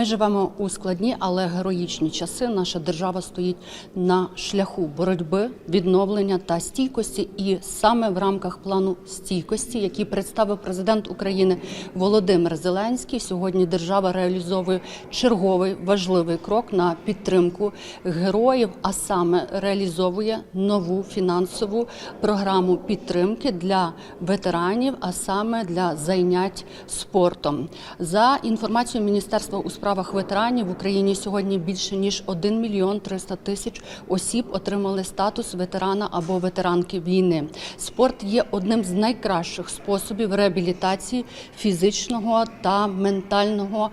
Ми живемо у складні, але героїчні часи. Наша держава стоїть на шляху боротьби, відновлення та стійкості. І саме в рамках плану стійкості, який представив президент України Володимир Зеленський, сьогодні держава реалізовує черговий важливий крок на підтримку героїв, а саме реалізовує нову фінансову програму підтримки для ветеранів, а саме для зайнять спортом. За інформацією Міністерства у справах ветеранів в Україні сьогодні більше ніж 1 мільйон 300 тисяч осіб отримали статус ветерана або ветеранки війни. Спорт є одним з найкращих способів реабілітації фізичного та ментального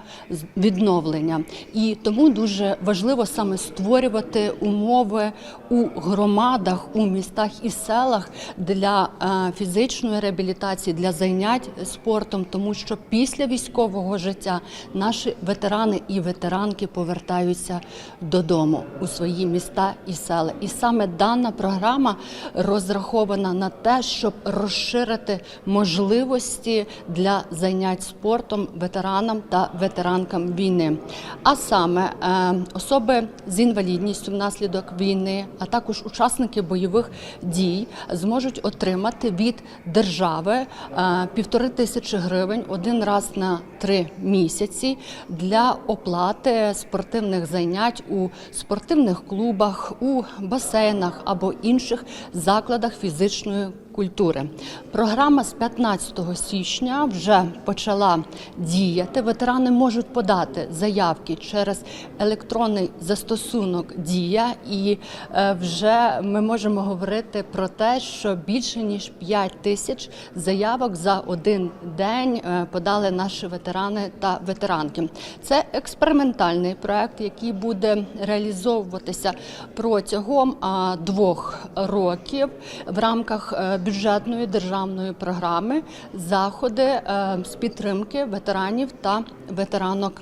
відновлення. І тому дуже важливо саме створювати умови у громадах, у містах і селах для е, фізичної реабілітації, для занять спортом, тому що після військового життя наші ветерани і ветеранки повертаються додому у свої міста і села. І саме дана програма розрахована на те, щоб розширити можливості для занять спортом ветеранам та ветеранкам війни. А саме е, особи з інвалідністю внаслідок війни, а також учасники бойових дій зможуть отримати від держави е, півтори тисячі гривень один раз на три місяці для оплати спортивних занять у спортивних клубах, у басейнах або інших закладах фізичної культури. Програма з 15 січня вже почала діяти. Ветерани можуть подати заявки через електронний застосунок Дія, і е, вже ми можемо говорити про те, що більше ніж 5 тисяч заявок за один день е, подали наші ветерани та ветеранки. Це експериментальний проект, який буде реалізовуватися протягом двох років в рамках е, бюджетної державної програми заходи е, з підтримки ветеранів та ветеранок.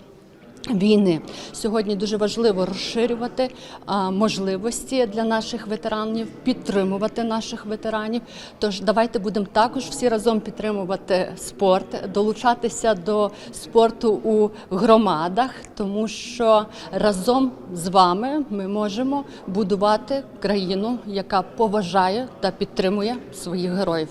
Війни сьогодні дуже важливо розширювати можливості для наших ветеранів, підтримувати наших ветеранів. Тож давайте будемо також всі разом підтримувати спорт, долучатися до спорту у громадах, тому що разом з вами ми можемо будувати країну, яка поважає та підтримує своїх героїв.